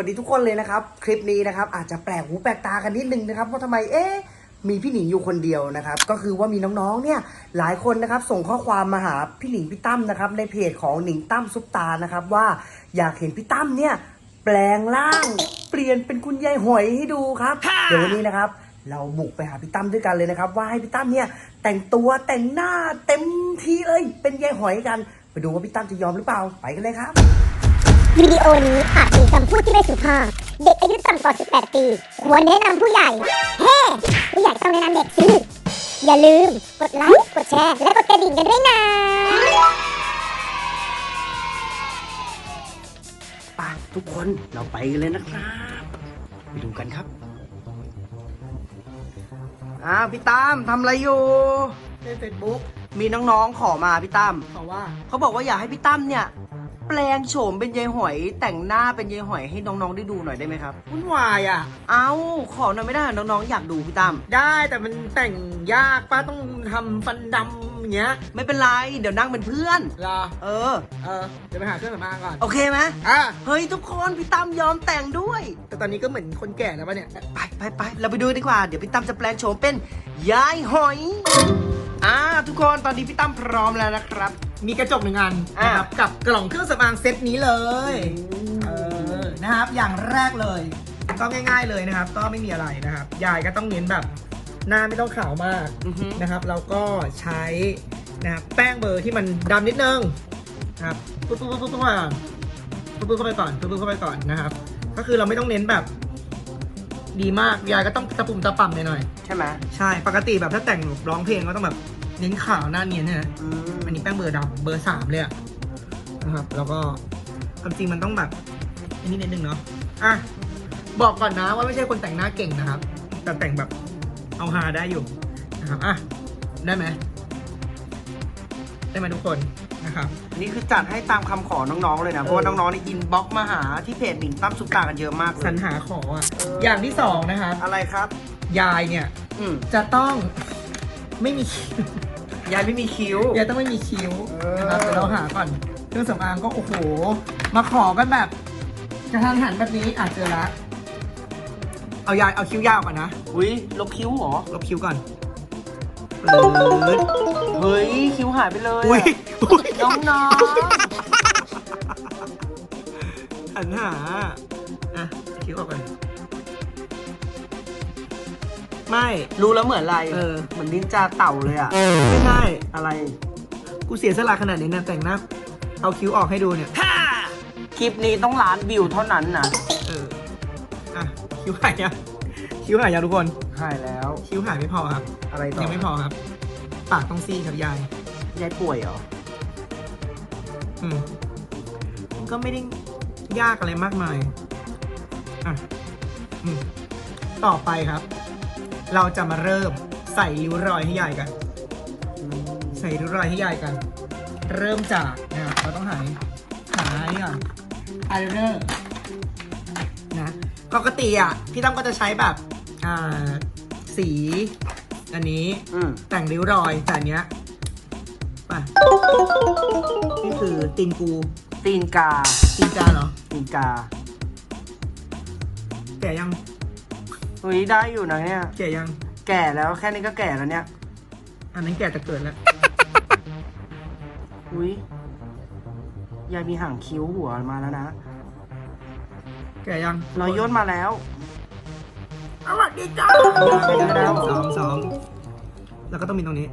ครับน้องๆสวัสดีทุกคนเลยนะครับ คลิปนี้นะครับ อาจจะแปลกหูแปลกตากันนิดนึงนะครับว่าทำไมเอ๊ะมีพี่หนิงอยู่คนเดียวนะครับ ก็คือว่ามีน้องๆ เนี่ยหลายคนนะครับส่งข้อความมาหาพี่หนิงพี่ตั้มนะครับในเพจของหนิงตั้มซุปตานะครับว่าอยากเห็นพี่ตั้มเนี่ยแปลงร่าง เปลี่ยนเป็นคุณยายหอยให้ดูครับ เดี๋ยววันนี้นะครับ เราบุกไปหาพี่ตั้มด้วยกันเลยนะครับ ว่าให้พี่ตั้มเนี่ยแต่งตัวแต่งหน้าเต็มที่เลยเป็นยายหอยกัน ไปดูว่าพี่ตั้มจะยอมหรือเปล่าไปกันเลยครับ วิดีโอนี้อาจมีคำพูดที่ไม่สุภาพ เด็กอายุต่ำกว่า 18 ปีควรแนะนำผู้ใหญ่ เฮ้ ผู้ใหญ่ต้องแนะนำเด็กสิ อย่าลืม กดไลค์ กดแชร์ และกดกระดิ่งกันด้วยนะปะทุกคนเราไปกันเลยนะครับไปดูกันครับ อ้าวพี่ตั้มทำอะไรอยู่ในเฟซบุ๊กมีน้องๆขอมาพี่ตั้มเขาว่า เขาบอกว่าอยากให้พี่ตั้มเนี่ยแปลงโฉมเป็นยายหอย แต่งหน้าเป็นยายหอยให้น้องๆได้ดูหน่อยได้ไหมครับ วุ่นวายอะ เอ้า ขอหน่อยไม่ได้เหรอน้องๆอยากดูพี่ตั้ม ได้แต่มันแต่งยากป้าต้องทำฟันดำอย่างเงี้ยไม่เป็นไร เดี๋ยวนั่งเป็นเพื่อนรอเออ เออเดี๋ยวไปหาเครื่องสำอางก่อนโอเคไหมอะเฮ้ยทุกคนพี่ตั้มยอมแต่งด้วย แต่ตอนนี้ก็เหมือนคนแก่แล้วป่ะเนี่ย ไปไปไปเราไปดูดีกว่า เดี๋ยวพี่ตั้มจะแปลงโฉมเป็นยายหอย อ่าทุกคนตอนนี้พี่ตั้มพร้อมแล้วนะครับ มีกระจกหนึ่งอันอะนะครับกับกล่องเครื่องสำอางเซตนี้เลยเออนะครับ อย่างแรกเลยก็ง่าย ๆเลยนะครับ ก็ไม่มีอะไรนะครับ ยายก็ต้องเน้นแบบหน้าไม่ต้องขาวมากอือฮึนะครับเราก็ใช้นะครับแป้งเบอร์ที่มันดำนิดนึงนะครับปุ๊บปุ๊บปุ๊บปุ๊บปุ๊บก่อนปุ๊บปุ๊บเข้าไปก่อนปุ๊บปุ๊บเข้าไปก่อนนะครับ ก็คือเราไม่ต้องเน้นแบบ ดีมากยายก็ต้องตะปุ่มตะป่ำหน่อยใช่ไหมๆใช่ปกติแบบถ้าแต่งร้องเพลงก็ต้องแบบ เน้นขาวหน้าเนียนเนี่ยนะอืมอันนี้แป้งเบอร์ดำเบอร์สามเลยอะนะครับ แล้วก็ความจริงมันต้องแบบอันนี้นิดนึงเนาะอะบอกก่อนนะว่าไม่ใช่คนแต่งหน้าเก่งนะครับ แต่แต่งแบบเอาฮาได้อยู่นะครับอะได้ไหมได้ไหมทุกคนนะครับนี่คือจัดให้ตามคำขอน้องๆเลยนะ เพราะว่าน้องๆนี่อินบ็อกซ์มาหาที่เพจหนิงตั้มซุปตากันเยอะมากเลสรยรหาขออะเออออย่างที่สองนะครับ อะไรครับ ยายเนี่ยอืมจะต้องไม่มีคิ้ว ยายไม่มีคิ้ว ยายต้องไม่มีคิ้วเออนะครับเดี๋ยวเราหาก่อนเครื่องสำอางก็โอ้โห มาขอกันแบบกระทันหันแบบนี้อาจเจอละเอายายเอาคิ้วยาวก่อนนะอุ้ยลบคิ้วเหรอ ลบคิ้วก่อนปื๊ดเฮ้ยคิ้วหายไปเลยอุ้ยอะอุ้ยน้องหันหาอะคิ้วออกก่อน ไม่ๆรู้แล้วเหมือนอะไรเออ เหมือนนินจาเต่าเลยอะไม่ใช่อะไร กูเสียสละขนาดนี้นะแต่งหน้าเอาคิ้วออกให้ดูเนี่ยคลิปนี้ต้องล้านวิวเท่านั้นนะเอออะคิ้วหายยังคิ้วหายยังทุกคนหายแล้ว คิ้วหายไม่พอครับ อะไรต่อยังไม่พอครับ ปากต้องซี่ครับยายยายป่วยเหรออืมมันก็ไม่ได้ยากอะไรมากมายอะอืมต่อไปครับ เราจะมาเริ่มใส่ริ้วรอยให้ยายกัน ใส่ริ้วรอยให้ยายกัน เริ่มจากนะครับเราต้องหาหาอันนี่ก่อนอายไลเนอร์นะปกติอะพี่ตั้มก็จะใช้แบบอ่าสีอันนี้อืมแต่งริ้วรอยแต่อันเนี้ยป่ะนี่คือตีนกูตีนกาตีนจาเหรอตีนกาแก่ยัง เฮ้ยได้อยู่นะเนี่ย แก่ยัง แก่แล้วแค่นี้ก็แก่แล้วเนี่ย อันนั้นแก่จะเกิดแล้ว อุ้ยยายมีห่างคิ้วหัวมาแล้วนะ แก่ยังรอยย่นมาแล้วสวัสดีจ้าไม่ได้แล้วสองสองแล้วก็ต้องมีตรงนี้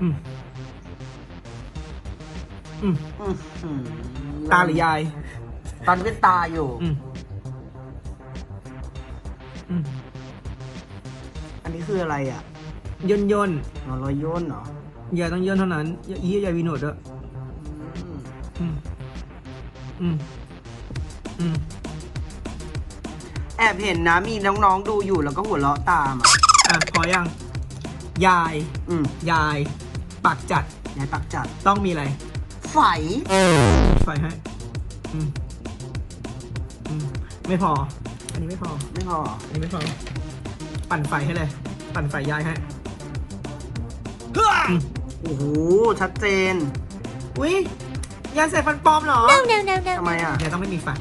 อืมอืมอื้อหือตาหรือยาย ตอนนี้เป็นตาอยู่ อืมอืม คืออะไรอะย่นย่นอ๋อรอยย่นเหรอๆยายต้องย่นเท่านั้นอย่าอียายวีโนดด้วยอืมอืมอืมอืมแอบเห็นนะมีน้องๆดูอยู่แล้วก็หัวเราะตามอะอะพอยังยาย อืมยาย ปากจัด ยายปักจัดต้องมีอะไร ไฝไฟให้อืมอืมไม่พอ อันนี้ไม่พอ ไม่พอ อันนี้ไม่พอ ปั่นไฟให้เลย ปั่นไฟยายให้อืมโอ้โห ชัดเจน อุ้ยยายใส่ฟันปลอมเหรอ no no no no ทำไมอะ ยายต้องไม่มีฟัน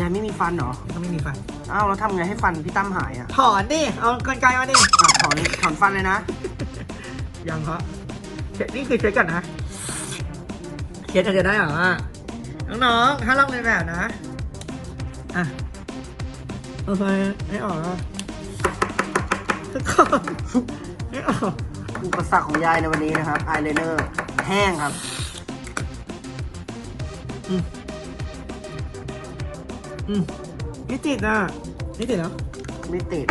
ยายไม่มีฟันเหรอ ยายต้องไม่มีฟัน อ้าวแล้วทำไงให้ฟันพี่ตั้มหายอะถอนดิ เอากรรไกรมาดิอะถอนถอนฟันเลยนะ ยังเพราะเช็ดนี่คือเช็ดก่อนนะเช็ดจะได้เหรอน้องๆถ้าลอกเลยนแบบนะ อะโอเคไม่ออกแล้ว ทุกคนไม่ออกอุปสรรคของยายในวันนี้นะครับอายไลเนอร์แห้งครับอืมไม่ติดอะไม่ติดแล้วไม่ติด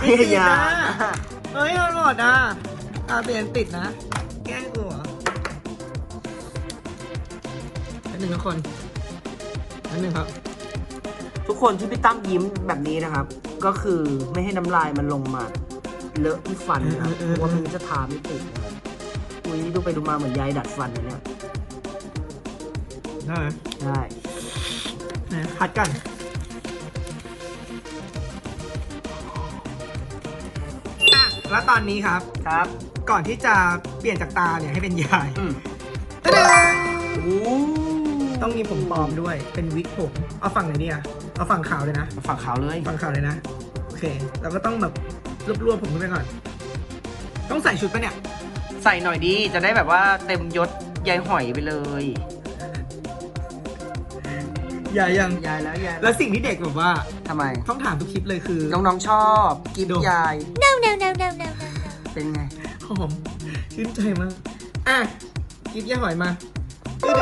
ไม่ติดยานะเฮ้ยเอาหลอดอะตาเปลี่ยนติดนะ แกล้งกูเหรออันหนึ่งทุกคนอันหนึ่งครับ ทุกคนที่พี่ตั้มยิ้มแบบนี้นะครับ ก็คือไม่ให้น้ำลายมันลงมา เลอะที่ฟันนะครับเออเออเออเพราะว่ามันจะทาไม่ติดนะครับอุ้ยดูไปดูมาเหมือนยายดัดฟันเลยเนี่ยได้ไหมได้นะพัดกัน อะ แล้วตอนนี้ครับ ครับ ก่อนที่จะเปลี่ยนจากตาเนี่ยให้เป็นยายอืมตะดึงโอ้ต้องมีผมปลอมด้วย เป็นวิกผม เอาฝั่งไหนดีอะ เอาฝั่งขาวเลยนะ ฝั่งขาวเลย ฝั่งขาวเลยนะ โอเค เราก็ต้องแบบรวบๆผมขึ้นไปก่อน ต้องใส่ชุดปะเนี่ย ใส่หน่อยดี จะได้แบบว่าเต็มยศยายหอยไปเลย อย่ายัง ยายแล้วยายแล้วสิ่งที่เด็กแบบว่า ทำไม ต้องถามทุกคลิปเลยคือ น้องๆชอบกิฟดูยาย no no no no no no เป็นไง หอม ชื่นใจมาก อะกิฟย่าหอยมาตึ้ง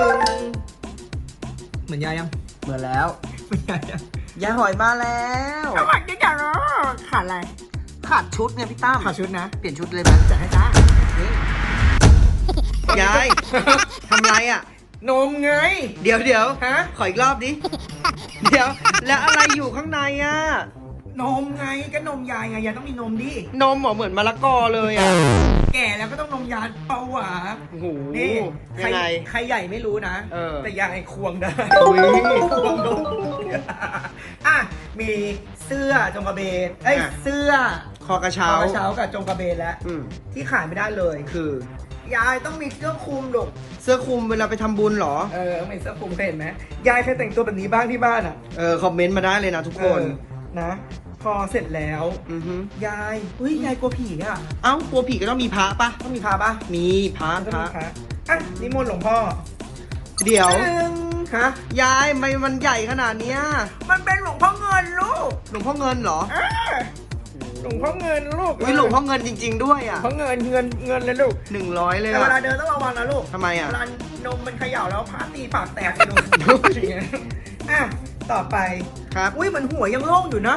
เหมือนยายยังเหมือนแล้วเหมือน ยายยังยายหอยมาแล้วสวัสดีจ้าเนาะขาดอะไร ขาดชุดไงพี่ตั้มขาดชุดนะ เปลี่ยนชุดเลยไหมจัดให้จ้ายายทำไรอะ นมไง เดี๋ยวเดี๋ยวฮะ ขออีกรอบดิ เดี๋ยว แล้วอะไรอยู่ข้างในอะ นมไงก็นมยายไงยายต้องมีนมดิ นมเหรอเหมือนมะละกอเลยอะ แก่แล้วก็ต้องนมยายเปล่าหวาโอ้โหนี่ใครยังไง ใครใหญ่ไม่รู้นะ เออ แต่ยายควงได้อุ๊ยควงนมอะ มีเสื้อจงกระเบนเอ้ยอะ เสื้อคอกระเช้าเช้าเช้ากับจงกระเบนแล้วอืมที่ขายไม่ได้เลย คือ ยายต้องมีเสื้อคลุมลูกเสื้อคลุมเวลาไปทำบุญเหรอ เออไม่เสื้อคลุมเคยเห็นไหมยายเคยแต่งตัวแบบนี้บ้างที่บ้านอะ เออ คอมเมนต์มาได้เลยนะทุกคน เออนะ พอเสร็จแล้วอือฮึยายอุ้ยยายกลัวผีอะเอ้ากลัวผีก็ต้องมีพระปะต้องมีพาปะมีพระต้องพระมีพระอะนิมนต์หลวงพ่อเดี๋ยวหนึ่งฮะยายทำไมมันใหญ่ขนาดเนี้ยมันเป็นหลวงพ่อเงินลูกหลวงพ่อเงินเหรอเออหลวงพ่อเงินลูกวิหลวงพ่อเงินจริง ๆ ด้วยอะพ่อเงินเงินเงินเลยลูกหนึ่งร้อยเลยแต่เวลาอะเดินต้องระวังนะลูกทำไมอะ เวลานมมันเขย่าแล้วพาตีปากแตกไปดูอย่างเงี้ยอะต่อไปครับอุ้ยเหมือนหัวยังโล่งอยู่นะ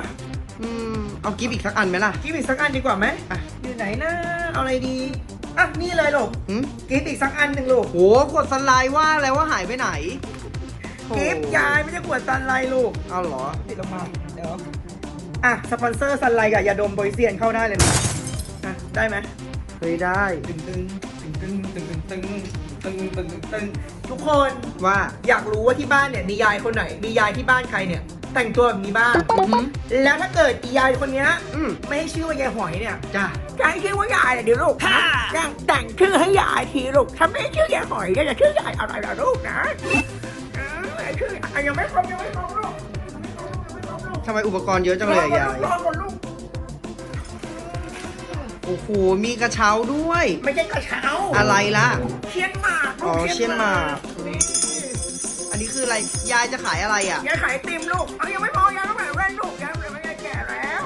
อืมเอากิฟต์อีกสักอันไหมล่ะ กิฟอีกสักอันดีกว่าไหมอะ อยู่ไหนนะเอาอะไรดีอะนี่เลยลูกหืมกิฟอีกสักอันหนึ่งลูกโหกดสไลด์ว่าแล้วว่าหายไปไหนโกิฟยายไม่ใช่ขวดซันไลท์ลูกเอาเหรอ ติดลงมาเดี๋ยวอะสปอนเซอร์ซันไลท์กับยาดมโบยเซียนเข้าได้เลยนะอะได้ไหมเฮ้ยได้ ตึงตึงตึงตึงตึงตึงตึงตึงตึงตึงทุกคนว่าอยากรู้ว่าที่บ้านเนี่ยมียายคนไหนมียายที่บ้านใครเนี่ย แต่งตัวแบบนี้บ้างอือหือแล้วถ้าเกิดอียายคนเนี้ยอืมไม่ให้ชื่อว่ายายหอยเนี่ยจ้ะจะให้ชื่อว่ายายเดี๋ยวลูกนะแต่งแต่งชื่อให้ยายทีลูกถ้าไม่ให้ชื่อยายหอยเนี่ยจะชื่อยายอะไรล่ะลูกนะเออชื่ออะยังไม่ครบยังไม่ครบลูกยังไม่ครบยังไม่ครบลูกทำไมอุปกรณ์เยอะจังเลยอะยาย รอก่อนลูก โอ้โห มีกระเช้าด้วย ไม่ใช่กระเช้าอะไรล่ะ เชียนหมากลูกอ๋อเชียนหมาก นี่ อันนี้คืออะไร ยายจะขายอะไรอะ ยายขายติมลูก เอายังไม่พอยายต้องแบ่งแว่นลูกยายแบ่งแว่นยายแก่แล้ว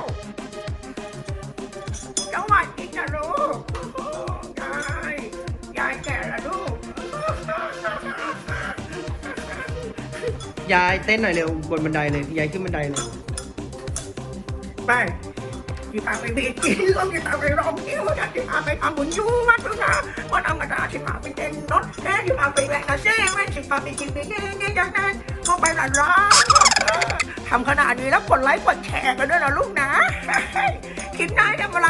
สวัสดีจ้ะลูกยายยายแก่แล้วลูก ยายเต้นหน่อยเร็วบนบันไดเลย ยายขึ้นบันไดเลย ไป ที่พาไปเรียนกินลูกที่พาไปร้องกิ้วนะที่พาไปทำบุญยูวัดนะวันธรรมดาที่พาไปเต้นรถแน่ที่พาไปแหวกกระเซ้แม่ที่พาไปกินไปเน่เน่จากนั้นก็ไปหลานร้านทำขนาดนี้แล้วกดไลค์กดแชร์กันด้วยนะลูกนะคลิปหน้าทำอะไร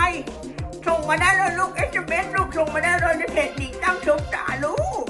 ส่งมาได้เลยลูกเอสเมสลูกส่งมาได้เลยในเพจหนิงตั้งชมตาลูก